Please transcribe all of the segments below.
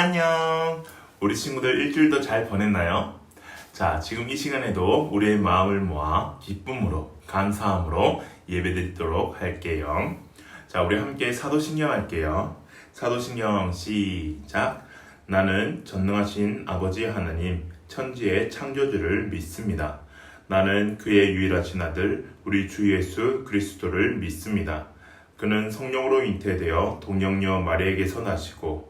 안녕. 우리 친구들 일주일도 잘 보냈나요? 자, 지금 이 시간에도 우리의 마음을 모아 기쁨으로, 감사함으로 예배드리도록 할게요. 자, 우리 함께 사도신경 할게요. 사도신경 시작. 나는 전능하신 아버지 하나님, 천지의 창조주를 믿습니다. 나는 그의 유일하신 아들, 우리 주 예수 그리스도를 믿습니다. 그는 성령으로 잉태되어 동정녀 마리에게서 나시고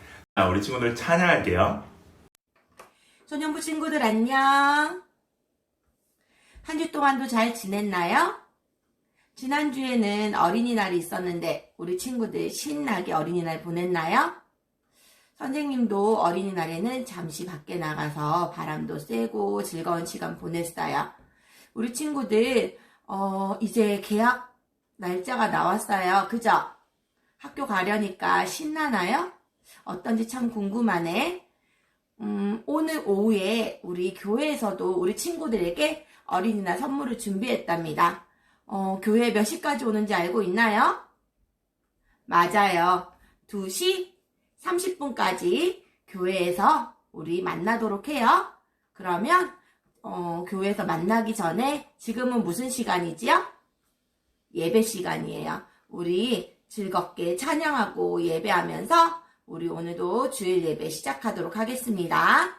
자, 우리 친구들 찬양할게요. 소년부 친구들 안녕. 한 주 동안도 잘 지냈나요? 지난주에는 어린이날이 있었는데 우리 친구들 신나게 어린이날 보냈나요? 선생님도 어린이날에는 잠시 밖에 나가서 바람도 쐬고 즐거운 시간 보냈어요. 우리 친구들 어, 이제 개학 날짜가 나왔어요. 그죠? 학교 가려니까 신나나요? 어떤지 참 궁금하네. 음, 오늘 오후에 우리 교회에서도 우리 친구들에게 어린이날 선물을 준비했답니다. 어, 교회 몇 시까지 오는지 알고 있나요? 맞아요. 2시 30분까지 교회에서 우리 만나도록 해요. 그러면, 어, 교회에서 만나기 전에 지금은 무슨 시간이지요? 예배 시간이에요. 우리 즐겁게 찬양하고 예배하면서 우리 오늘도 주일 예배 시작하도록 하겠습니다.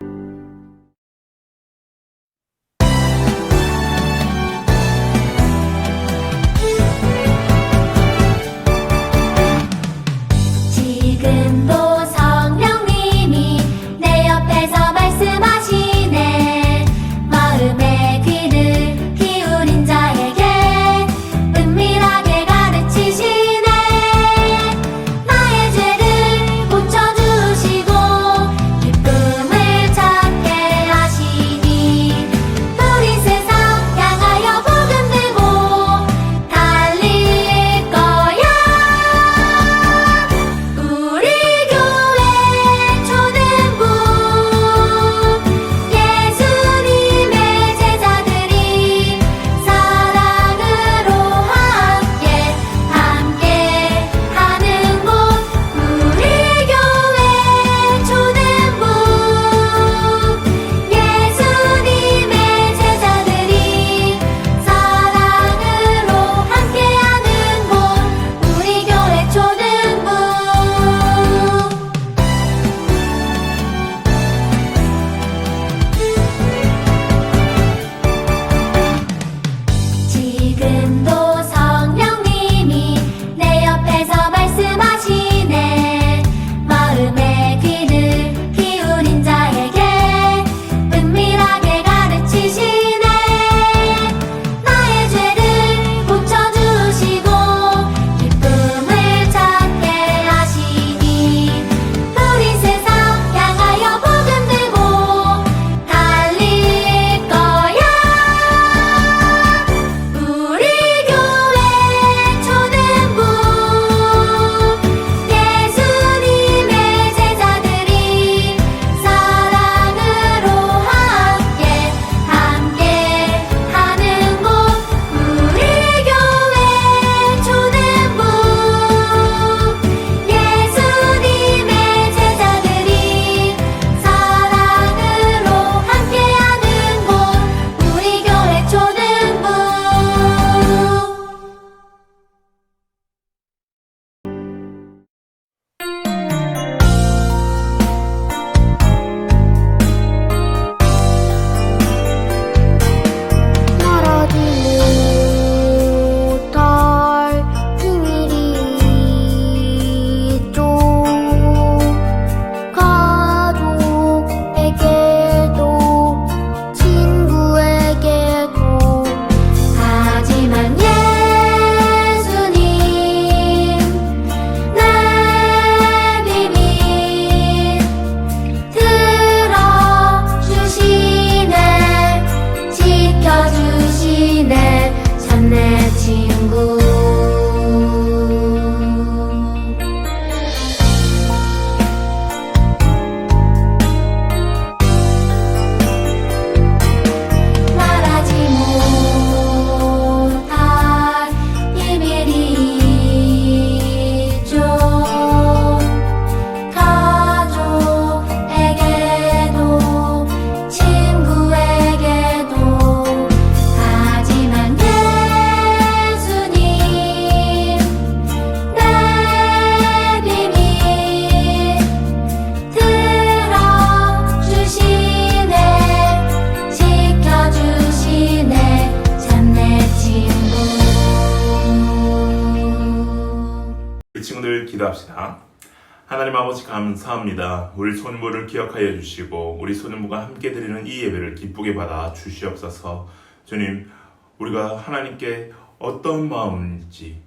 감사합니다. 우리 손부를 기억하여 주시고 우리 손부가 함께 드리는 이 예배를 기쁘게 받아 주시옵소서. 주님, 우리가 하나님께 어떤 마음인지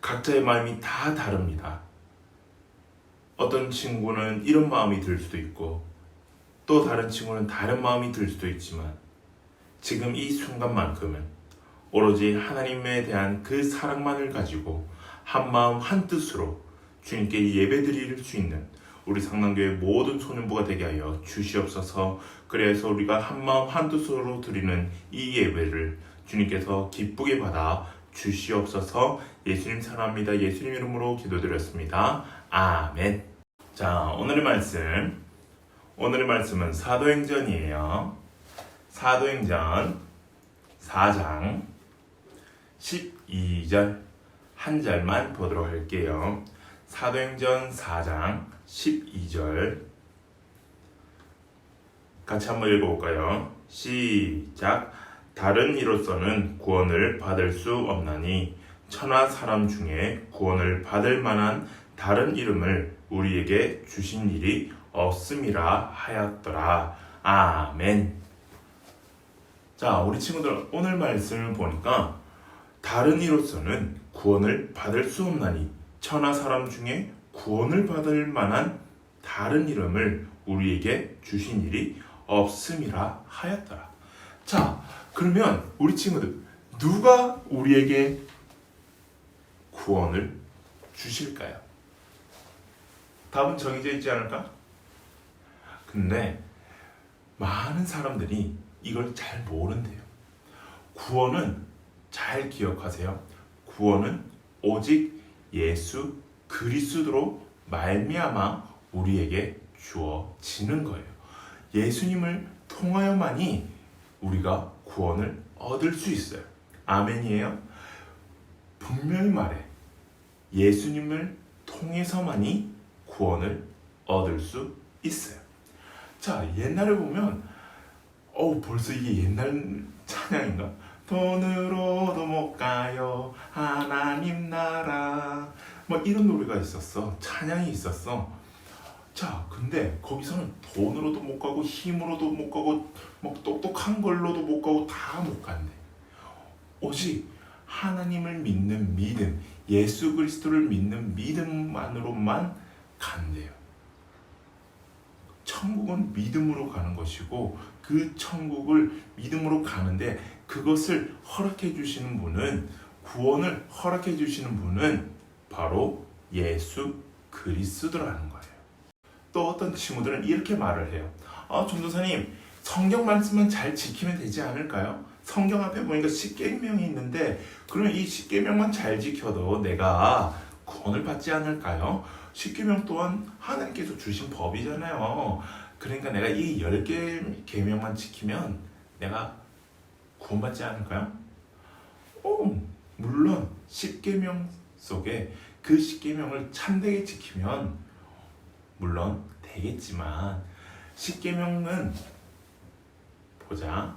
각자의 마음이 다 다릅니다. 어떤 친구는 이런 마음이 들 수도 있고 또 다른 친구는 다른 마음이 들 수도 있지만 지금 이 순간만큼은 오로지 하나님에 대한 그 사랑만을 가지고 한 마음 한 뜻으로 주님께 예배드릴 수 있는 우리 상남교회 모든 소년부가 되게 하여 주시옵소서. 그래서 우리가 한 마음 한 뜻으로 드리는 이 예배를 주님께서 기쁘게 받아 주시옵소서. 예수님 사랑합니다. 예수님 이름으로 기도드렸습니다. 아멘. 자, 오늘의 말씀. 오늘의 말씀은 사도행전이에요. 사도행전 4장 12절 한 절만 보도록 할게요. 사도행전 4장 12절 같이 한번 읽어볼까요? 시작 다른 이로서는 구원을 받을 수 없나니 천하 사람 중에 구원을 받을 만한 다른 이름을 우리에게 주신 일이 없음이라 하였더라. 아멘. 자, 우리 친구들 오늘 말씀을 보니까 다른 이로서는 구원을 받을 수 없나니 천하 사람 중에 구원을 받을 만한 다른 이름을 우리에게 주신 일이 없음이라 하였더라. 자, 그러면 우리 친구들 누가 우리에게 구원을 주실까요? 답은 정해져 있지 않을까? 근데 많은 사람들이 이걸 잘 모른대요. 구원은 잘 기억하세요. 구원은 오직 예수 그리스도로 말미암아 우리에게 주어지는 거예요. 예수님을 통하여만이 우리가 구원을 얻을 수 있어요. 아멘이에요. 분명히 말해. 예수님을 통해서만이 구원을 얻을 수 있어요. 자, 옛날에 보면 어우 벌써 이게 옛날 찬양인가? 돈으로도 못 가요. 하나님 나라. 뭐 이런 노래가 있었어. 찬양이 있었어. 자 근데 거기서는 돈으로도 못 가고 힘으로도 못 가고 뭐 똑똑한 걸로도 못 가고 다 못 간대. 오직 하나님을 믿는 믿음 예수 그리스도를 믿는 믿음만으로만 간대요. 천국은 믿음으로 가는 것이고 그 천국을 믿음으로 가는데 그것을 허락해 주시는 분은 구원을 허락해 주시는 분은 바로 예수 그리스도라는 거예요. 또 어떤 친구들은 이렇게 말을 해요. 아, 전도사님, 성경 말씀만 잘 지키면 되지 않을까요? 성경 앞에 보니까 십계명이 있는데 그러면 이 십계명만 잘 지켜도 내가 구원을 받지 않을까요? 십계명 또한 하나님께서 주신 법이잖아요. 그러니까 내가 이 열 개 계명만 지키면 내가 구원받지 않을까요? 오, 물론 십계명 속에 그 십계명을 참되게 지키면 물론 되겠지만 십계명은 보자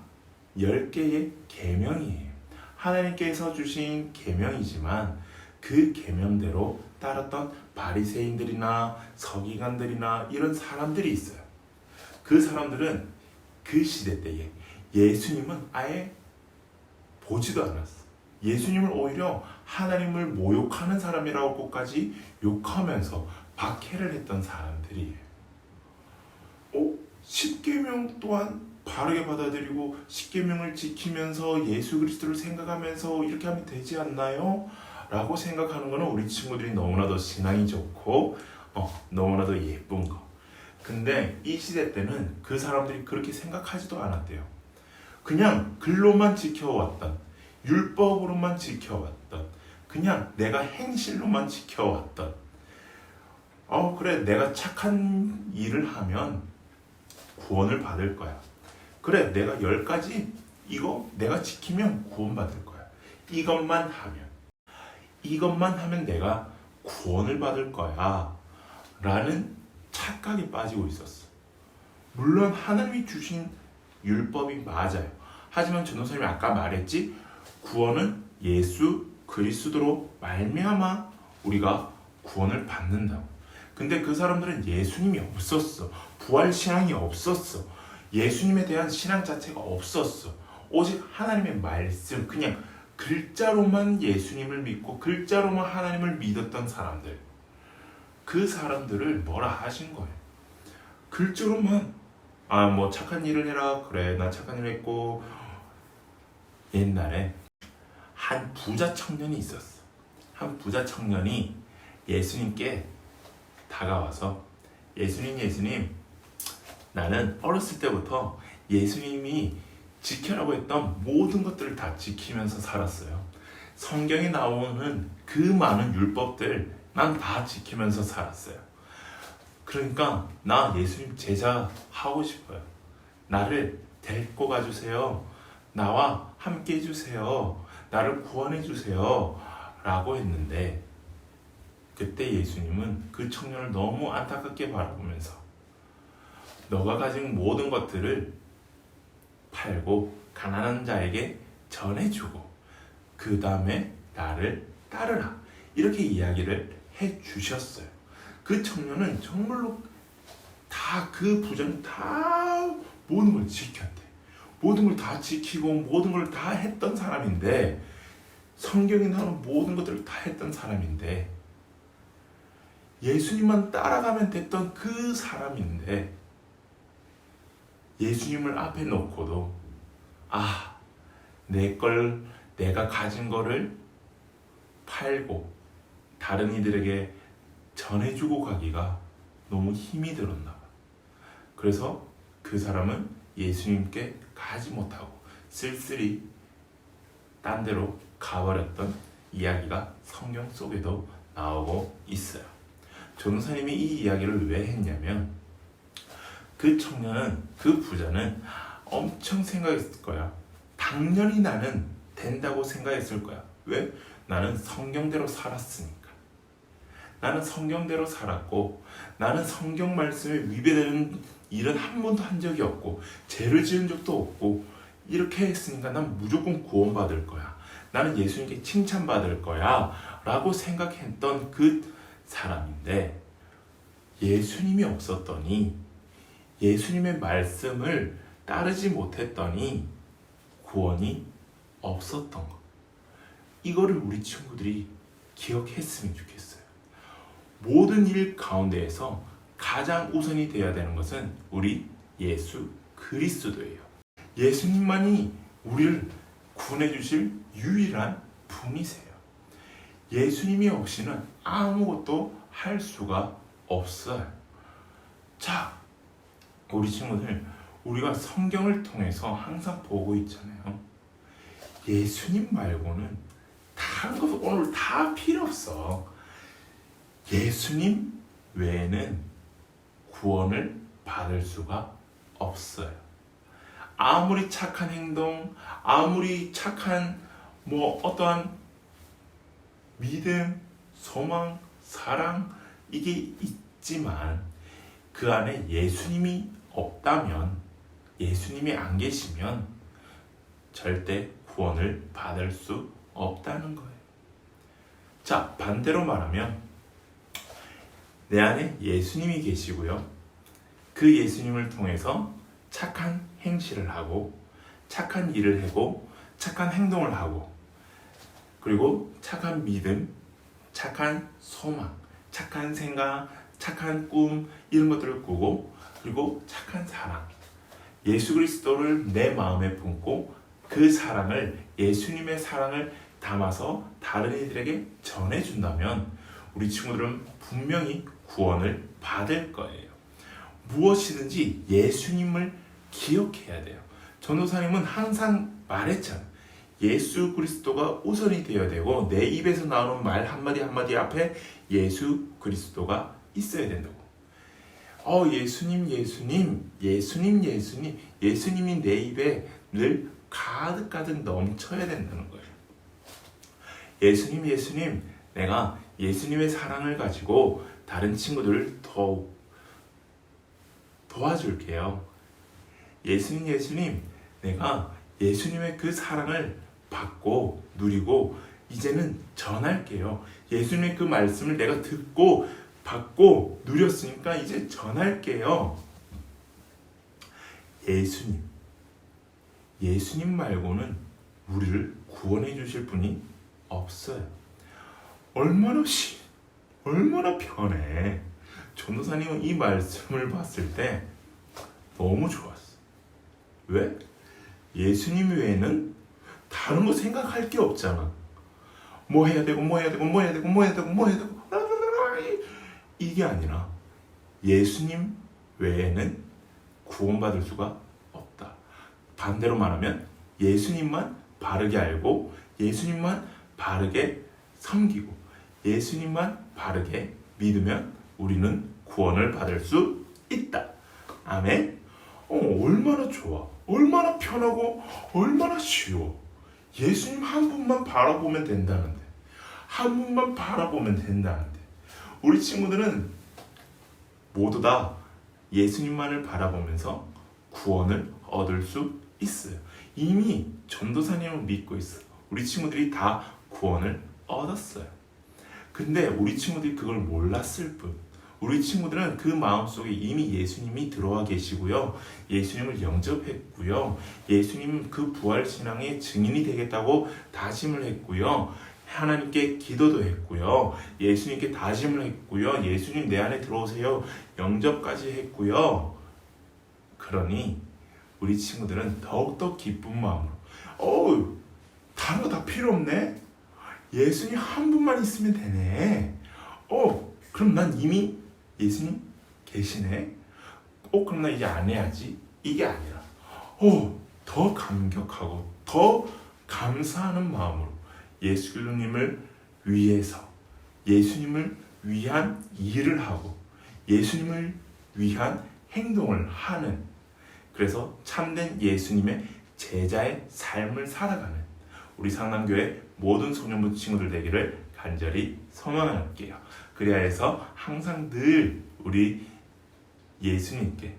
열 개의 계명이에요. 하나님께서 주신 계명이지만 그 계명대로 따랐던 바리새인들이나 서기관들이나 이런 사람들이 있어요. 그 사람들은 그 시대 때에 예수님은 아예 보지도 않았어. 예수님을 오히려 하나님을 모욕하는 사람이라고까지 욕하면서 박해를 했던 사람들이에요. 어? 십계명 또한 바르게 받아들이고 십계명을 지키면서 예수 그리스도를 생각하면서 이렇게 하면 되지 않나요? 라고 생각하는 거는 우리 친구들이 너무나도 신앙이 좋고 어, 너무나도 예쁜 거. 근데 이 시대 때는 그 사람들이 그렇게 생각하지도 않았대요. 그냥 글로만 지켜왔던 율법으로만 지켜왔던 그냥 내가 행실로만 지켜왔던 어 그래 내가 착한 일을 하면 구원을 받을 거야. 그래 내가 열 가지 이거 내가 지키면 구원받을 거야. 이것만 하면 이것만 하면 내가 구원을 받을 거야. 라는 착각에 빠지고 있었어. 물론 하나님이 주신 율법이 맞아요. 하지만 전도사님이 아까 말했지 구원은 예수 그리스도로 말미암아 우리가 구원을 받는다고. 근데 그 사람들은 예수님이 없었어. 부활 신앙이 없었어. 예수님에 대한 신앙 자체가 없었어. 오직 하나님의 말씀, 그냥 글자로만 예수님을 믿고 글자로만 하나님을 믿었던 사람들. 그 사람들을 뭐라 하신 거예요. 글자로만 아 뭐 착한 일을 해라 그래 나 착한 일을 했고 옛날에 한 부자 청년이 있었어. 한 부자 청년이 예수님께 다가와서 예수님 예수님 나는 어렸을 때부터 예수님이 지켜라고 했던 모든 것들을 다 지키면서 살았어요. 성경에 나오는 그 많은 율법들 난 다 지키면서 살았어요. 그러니까 나 예수님 제자 하고 싶어요. 나를 데리고 가주세요. 나와 함께 해주세요. 나를 구원해 주세요. 라고 했는데 그때 예수님은 그 청년을 너무 안타깝게 바라보면서 너가 가진 모든 것들을 팔고 가난한 자에게 전해주고 그 다음에 나를 따르라 이렇게 이야기를 해 주셨어요. 그 청년은 정말로 다 그 부자는 다 모든 걸 지켰대. 모든 걸 다 지키고 모든 걸 다 했던 사람인데 성경에 나오는 모든 것들을 다 했던 사람인데 예수님만 따라가면 됐던 그 사람인데 예수님을 앞에 놓고도 아, 내 걸 내가 가진 거를 팔고 다른 이들에게 전해주고 가기가 너무 힘이 들었나 봐. 그래서 그 사람은 예수님께 가지 못하고 쓸쓸히 딴 데로 가버렸던 이야기가 성경 속에도 나오고 있어요. 전도사님이 이 이야기를 왜 했냐면 그 청년은 그 부자는 엄청 생각했을 거야. 당연히 나는 된다고 생각했을 거야. 왜? 나는 성경대로 살았으니까. 나는 성경대로 살았고 나는 성경 말씀에 위배되는 일은 한 번도 한 적이 없고 죄를 지은 적도 없고 이렇게 했으니까 난 무조건 구원받을 거야. 나는 예수님께 칭찬받을 거야. 라고 생각했던 그 사람인데 예수님이 없었더니 예수님의 말씀을 따르지 못했더니 구원이 없었던 것. 이거를 우리 친구들이 기억했으면 좋겠어요. 모든 일 가운데에서 가장 우선이 되어야 되는 것은 우리 예수 그리스도예요. 예수님만이 우리를 구원해 주실 유일한 분이세요. 예수님이 없이는 아무것도 할 수가 없어요. 자, 우리 친구들, 우리가 성경을 통해서 항상 보고 있잖아요. 예수님 말고는 다른 것 오늘 다 필요 없어. 예수님 외에는 구원을 받을 수가 없어요. 아무리 착한 행동, 아무리 착한 뭐 어떠한 믿음, 소망, 사랑 이게 있지만 그 안에 예수님이 없다면 예수님이 안 계시면 절대 구원을 받을 수 없다는 거예요. 자, 반대로 말하면 내 안에 예수님이 계시고요. 그 예수님을 통해서 착한 행실을 하고 착한 일을 하고 착한 행동을 하고 그리고 착한 믿음, 착한 소망, 착한 생각, 착한 꿈 이런 것들을 꾸고 그리고 착한 사랑 예수 그리스도를 내 마음에 품고 그 사랑을 예수님의 사랑을 담아서 다른 이들에게 전해준다면 우리 친구들은 분명히 구원을 받을 거예요. 무엇이든지 예수님을 기억해야 돼요. 전도사님은 항상 말했잖아요. 예수 그리스도가 우선이 되어야 되고 내 입에서 나오는 말 한마디 한마디 앞에 예수 그리스도가 있어야 된다고. 어 예수님 예수님 예수님 예수님 예수님이 내 입에 늘 가득 가득 넘쳐야 된다는 거예요. 예수님 예수님 내가 예수님의 사랑을 가지고 다른 친구들을 더 도와줄게요. 예수님 예수님 내가 예수님의 그 사랑을 받고 누리고 이제는 전할게요. 예수님의 그 말씀을 내가 듣고 받고 누렸으니까 이제 전할게요. 예수님. 예수님 말고는 우리를 구원해 주실 분이 없어요. 얼마나 시, 얼마나 편해. 전도사님은 이 말씀을 봤을 때 너무 좋았어. 왜? 예수님 외에는 다른 거 생각할 게 없잖아. 뭐 해야 되고 뭐 해야 되고 뭐 해야 되고 뭐 해야 되고 뭐 해야 되고 이게 아니라 예수님 외에는 구원받을 수가 없다. 반대로 말하면 예수님만 바르게 알고 예수님만 바르게 섬기고 예수님만 바르게 믿으면 우리는 구원을 받을 수 있다. 아멘. 어, 얼마나 좋아. 얼마나 편하고 얼마나 쉬워. 예수님 한 분만 바라보면 된다는데. 한 분만 바라보면 된다는데. 우리 친구들은 모두 다 예수님만을 바라보면서 구원을 얻을 수 있어요. 이미 전도사님을 믿고 있어. 우리 친구들이 다 구원을 얻었어요. 근데 우리 친구들이 그걸 몰랐을 뿐. 우리 친구들은 그 마음속에 이미 예수님이 들어와 계시고요. 예수님을 영접했고요. 예수님 그 부활 신앙의 증인이 되겠다고 다짐을 했고요. 하나님께 기도도 했고요. 예수님께 다짐을 했고요. 예수님 내 안에 들어오세요. 영접까지 했고요. 그러니 우리 친구들은 더욱더 기쁜 마음으로 어우 거다 필요 없네. 예수님 한 분만 있으면 되네. 어 그럼 난 이미 예수님 계시네. 어 그럼 나 이제 안 해야지. 이게 아니라 어 더 감격하고 더 감사하는 마음으로 예수 그리스도님을 위해서 예수님을 위한 일을 하고 예수님을 위한 행동을 하는 그래서 참된 예수님의 제자의 삶을 살아가는 우리 상남교회 모든 소년부 친구들 되기를 간절히 소망할게요. 그래야 해서 항상 늘 우리 예수님께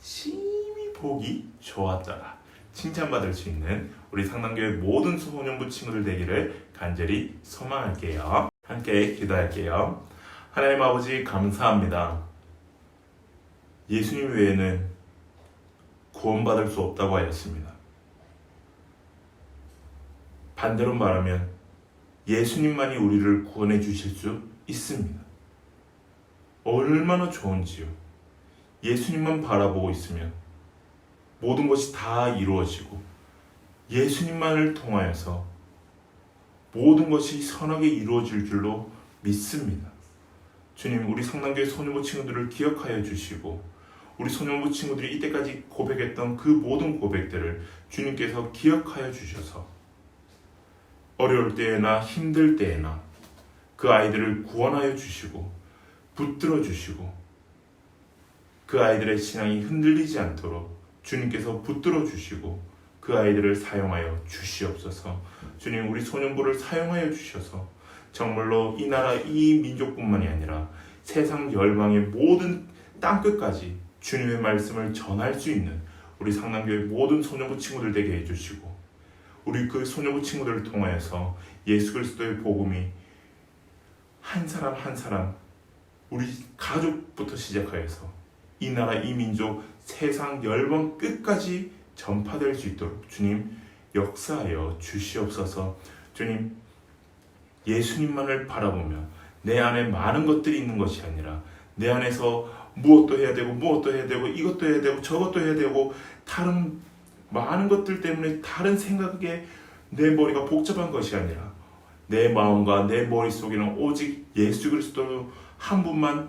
심히 보기 좋았더라. 칭찬받을 수 있는 우리 상남교회 모든 소년부 친구들 되기를 간절히 소망할게요. 함께 기도할게요. 하나님 아버지 감사합니다. 예수님 외에는 구원받을 수 없다고 하였습니다. 반대로 말하면 예수님만이 우리를 구원해 주실 수 있습니다. 얼마나 좋은지요. 예수님만 바라보고 있으면 모든 것이 다 이루어지고 예수님만을 통하여서 모든 것이 선하게 이루어질 줄로 믿습니다. 주님, 우리 성남교회 소년부 친구들을 기억하여 주시고 우리 소년부 친구들이 이때까지 고백했던 그 모든 고백들을 주님께서 기억하여 주셔서 어려울 때에나 힘들 때에나 그 아이들을 구원하여 주시고 붙들어 주시고 그 아이들의 신앙이 흔들리지 않도록 주님께서 붙들어 주시고 그 아이들을 사용하여 주시옵소서. 주님 우리 소년부를 사용하여 주셔서 정말로 이 나라 이 민족뿐만이 아니라 세상 열방의 모든 땅 끝까지 주님의 말씀을 전할 수 있는 우리 상남교회 모든 소년부 친구들 되게 해주시고 우리 그 소년부 친구들을 통하여서 예수 그리스도의 복음이 한 사람 한 사람 우리 가족부터 시작하여서 이 나라 이 민족 세상 열번 끝까지 전파될 수 있도록 주님 역사하여 주시옵소서. 주님 예수님만을 바라보며 내 안에 많은 것들이 있는 것이 아니라 내 안에서 무엇도 해야 되고 무엇도 해야 되고 이것도 해야 되고 저것도 해야 되고 다른 많은 것들 때문에 다른 생각에 내 머리가 복잡한 것이 아니라 내 마음과 내 머릿속에는 오직 예수 그리스도 한 분만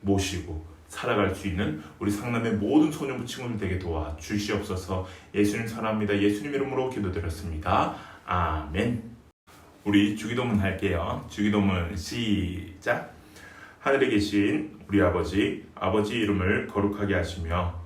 모시고 살아갈 수 있는 우리 상남의 모든 소년부 친구들 되게 도와 주시옵소서 예수님 사랑합니다. 예수님 이름으로 기도드렸습니다. 아멘. 우리 주기도문 할게요. 주기도문 시작. 하늘에 계신 우리 아버지, 아버지 이름을 거룩하게 하시며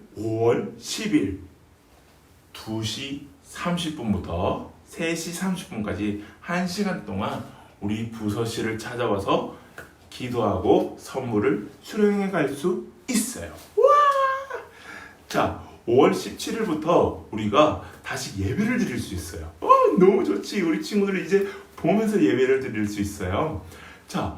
5월 10일 2시 30분부터 3시 30분까지 1시간 동안 우리 부서실을 찾아와서 기도하고 선물을 수령해 갈 수 있어요. 와! 자, 5월 17일부터 우리가 다시 예배를 드릴 수 있어요. 어, 너무 좋지. 우리 친구들 이제 보면서 예배를 드릴 수 있어요. 자,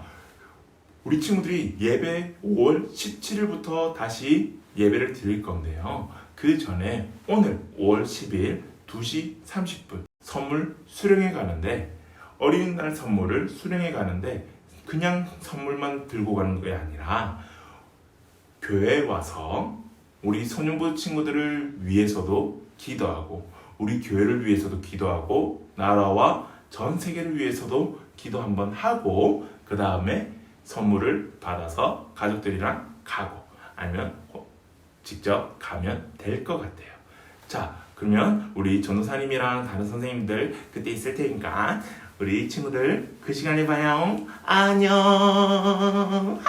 우리 친구들이 예배 5월 17일부터 다시 예배를 드릴 건데요. 그 전에 오늘 5월 10일 2시 30분 선물 수령해 가는데 어린이날 선물을 수령해 가는데 그냥 선물만 들고 가는 게 아니라 교회에 와서 우리 소년부 친구들을 위해서도 기도하고 우리 교회를 위해서도 기도하고 나라와 전 세계를 위해서도 기도 한번 하고 그 다음에 선물을 받아서 가족들이랑 가고 아니면 직접 가면 될 것 같아요. 자, 그러면 우리 전도사님이랑 다른 선생님들 그때 있을 테니까 우리 친구들 그 시간에 봐요. 안녕.